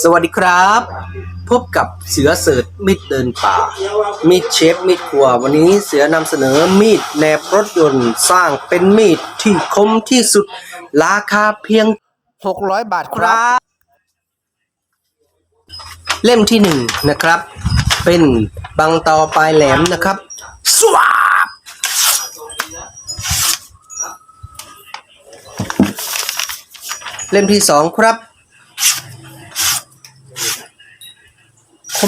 สวัสดีครับ พบกับเสือเสิร์ชมิดเดินป่า มีดเชฟมีดครัว วันนี้เสือนำเสนอมีดแหนบรถยนต์สร้างเป็นมีดที่คมที่สุด ราคาเพียง 600 บาทครับ เล่มที่หนึ่งนะครับ เป็นบังตอปลายแหลมนะครับสวาบเล่มที่สองครับ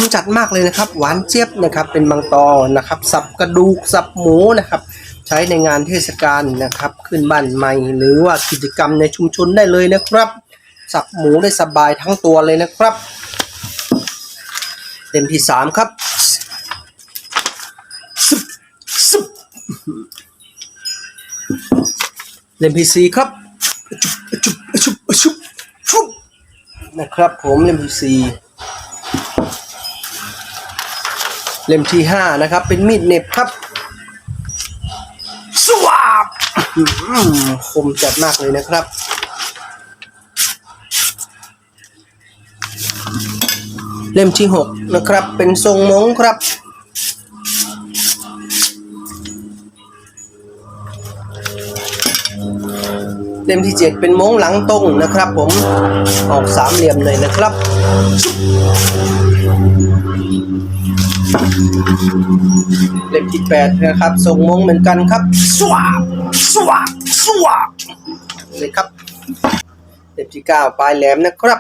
มจัดมากเลยนะครับ หวานเจี๊ยบนะครับเป็นบางตอนะครับ สับกระดูกสับหมูนะครับ ใช้ในงานเทศกาลนะครับ ขึ้นบ้านใหม่ หรือว่ากิจกรรมในชุมชนได้เลยนะครับ สับหมูได้สบายทั้งตัวเลยนะครับเล่มที่สามครับเล่มที่สี่ครับชุบชุบชุบชุบชุบนะครับผมเล่มที่สี่ เล่มที่ห้านะครับ เป็นมีดเหน็บครับ สวาบอื้อหือคมจัดมากเลยนะครับ เล่มที่หกนะครับ เป็นทรงมงครับ เล่มที่เจ็ดเป็นมงหลังตรงนะครับ ผมออกสามเหลี่ยมเลยนะครับ เล่มที่แปดนะครับทรงมงเหมือนกันครับสวาบสวาบสวาบเลยครับเล่มที่เก้าปลายแหลมนะครับ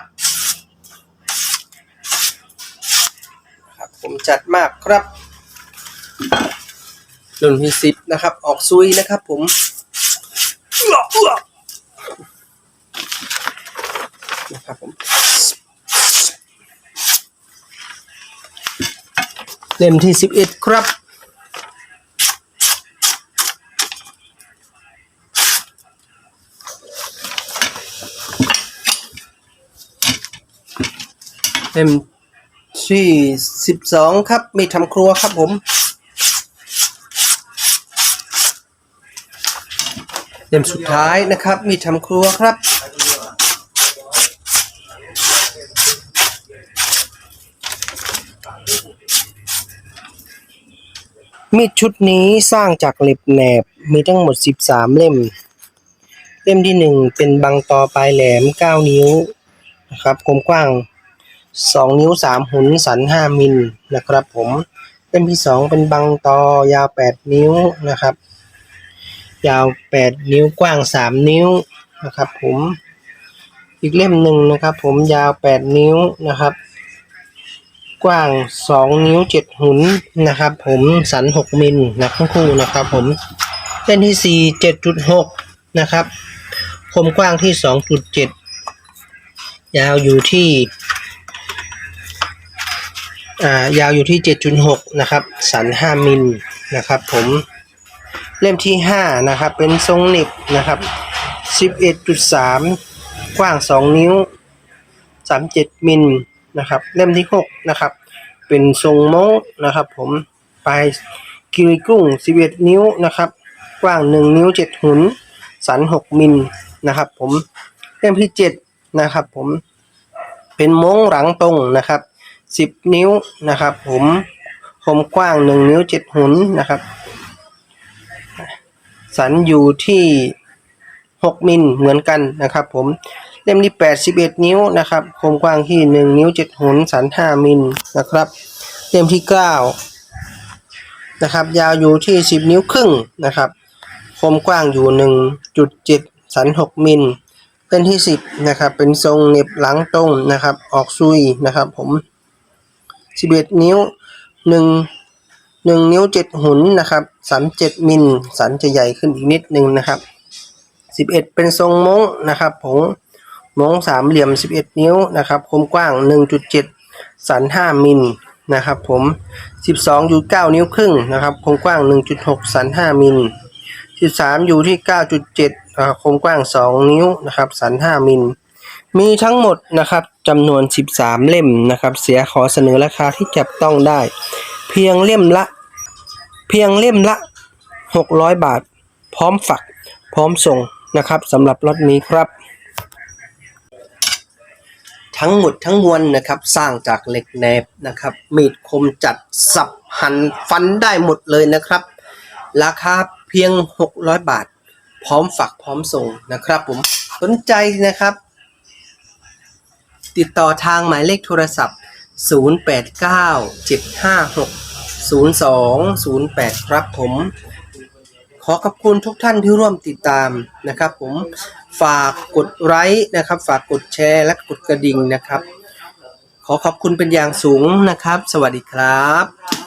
ครับ ผมจัดมากครับรุ่นที่สิบนะครับ ออกซุยนะครับ ผมเอื้อเอื้อนะครับผม เล่มที่สิบเอ็ดครับ เล่มที่สิบสองครับ มีทำครัวครับผม เล่มสุดท้ายนะครับ มีทำครัวครับ มีดชุดนี้สร้างจากเหล็บแหนบมีทั้งหมด 13 เล่ม เล่มที่หนึ่งเป็นบังตอปลายแหลม 9 นิ้วนะครับกมกว้าง 2 นิ้ว 3 หุนสัน 5 มิลนะครับผมเล่มที่สองเป็นบังตอยาว 8 นิ้วนะครับ ยาว 8 นิ้วกว้าง 3 นิ้วนะครับผมอีกเล่มหนึ่งนะครับผมยาว 8 นิ้วนะครับ กว้าง 2 นิ้ว 7 หุนนะครับ ผมสัน 6 มิลนะทั้งคู่นะครับผมเส้นที่ 4 7.6 นะครับคมกว้างที่ 2.7 ยาวอยู่ที่อ่ายาวอยู่ที่ 7.6 นะครับ สัน 5 มิลนะครับผมเล่มที่ 5 นะครับ เป็นทรงหน็บนะครับ 11.3 กว้าง 2 นิ้ว 37 มิล นะครับ เล่มที่6นะครับ เป็นทรงโม้นะครับ ผมปลายกิริกุ้ง 11 นิ้วนะครับ กว้าง 1 นิ้ว 7 หุน สัน 6 มิลนะครับ ผมเล่มที่ 7 นะครับ ผมเป็นโมงหลังตรงนะครับ 10 นิ้วนะครับ ผมคมกว้าง 1 นิ้ว 7 หุนนะครับ สันอยู่ที่ 6 มิลเหมือนกันนะครับ ผม เล่มที่ 81 นิ้วนะครับคมกว้างที่ 1 นิ้ว 7หุนสัน 5 มิลนะครับเล่มที่ 9 นะครับ ยาวอยู่ที่ 10 นิ้วครึ่งนะครับคมกว้างอยู่ 1.7 สัน 6 มิลเล่มที่ 10 นะครับ เป็นทรงเน็บหลังตรงนะครับ ออกซุยนะครับผม 11 นิ้ว1 1นิ้ว7หุนนะครับสัน7มิลสันจะใหญ่ขึ้นอีกนิดนึงนะครับ11เป็นทรงมงนะครับผม มงสามเหลี่ยม 11 นิ้วนะครับคมกว้าง 1.7 สัน 5 มิลนะครับผม 12อยู่9นิ้วครึ่งนะครับคมกว้าง 1.6 สัน 5 มิล 13 อยู่ที่ 9.7อ่าคมกว้าง 2 นิ้วนะครับสัน 5 มิล มีทั้งหมดนะครับจำนวน 13 เล่มนะครับเสียขอเสนอราคาที่จับต้องได้ เพียงเล่มละ เพียงเล่มละ 600 บาท พร้อมฝัก พร้อมส่งนะครับสำหรับรถนี้ครับ ทั้งหมดทั้งมวลนะครับ สร้างจากเหล็กแหนบนะครับ มีดคมจัดสับหันฟันได้หมดเลยนะครับ ราคาเพียง 600 บาท พร้อมฝากพร้อมส่งนะครับ ผมสนใจนะครับ ติดต่อทางหมายเลขโทรศัพท์ 0897560208 ครับผม ขอขอบคุณทุกท่านที่ร่วมติดตามนะครับผม ฝากกดไลค์นะครับ ฝากกดแชร์และกดกระดิ่งนะครับ ขอขอบคุณเป็นอย่างสูงนะครับ สวัสดีครับ